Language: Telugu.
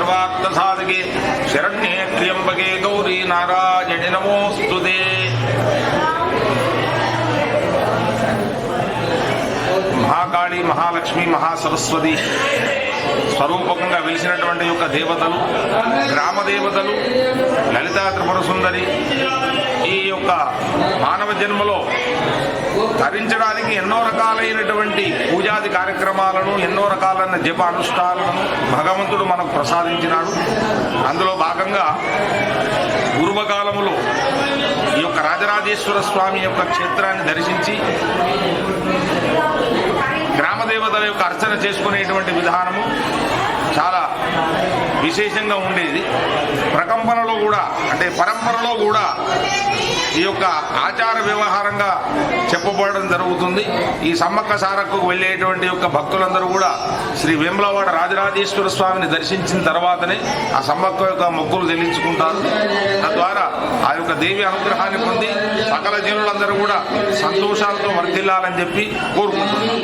सर्वार्थसाधके శరణ్యే త్ర్యంబకే గౌరీ నారాయణి नमोऽस्तु మహాకాళి మహాలక్ష్మి మహాసరస్వతి స్వరూపంగా వెలిసినటువంటి యొక్క దేవతలు గ్రామదేవతలు లలితా త్రిపుర సుందరి ఈ యొక్క మానవ జన్మలో ధరించడానికి ఎన్నో రకాలైనటువంటి పూజాది కార్యక్రమాలను ఎన్నో రకాలైన జప అనుష్ఠానాలను భగవంతుడు మనకు ప్రసాదించినాడు. అందులో భాగంగా పూర్వకాలములో ఈ యొక్క రాజరాజేశ్వర స్వామి యొక్క క్షేత్రాన్ని దర్శించి గ్రామ దేవతల యొక్క అర్చన చేసుకునేటువంటి విధానము చాలా విశేషంగా ఉండేది. ప్రకంపనలో కూడా అంటే పరంపరలో కూడా ఈ యొక్క ఆచార వ్యవహారంగా చెప్పబడడం జరుగుతుంది. ఈ సమ్మక్క సారకు వెళ్ళేటువంటి యొక్క భక్తులందరూ కూడా శ్రీ వేములవాడ రాజరాజేశ్వర స్వామిని దర్శించిన తర్వాతనే ఆ సమ్మక్క యొక్క మొక్కులు చెల్లించుకుంటారు. తద్వారా ఆ యొక్క దేవి అనుగ్రహాన్ని పొంది సకల జనులందరూ కూడా సంతోషాలతో వర్ధిల్లాలని చెప్పి కోరుకుంటున్నారు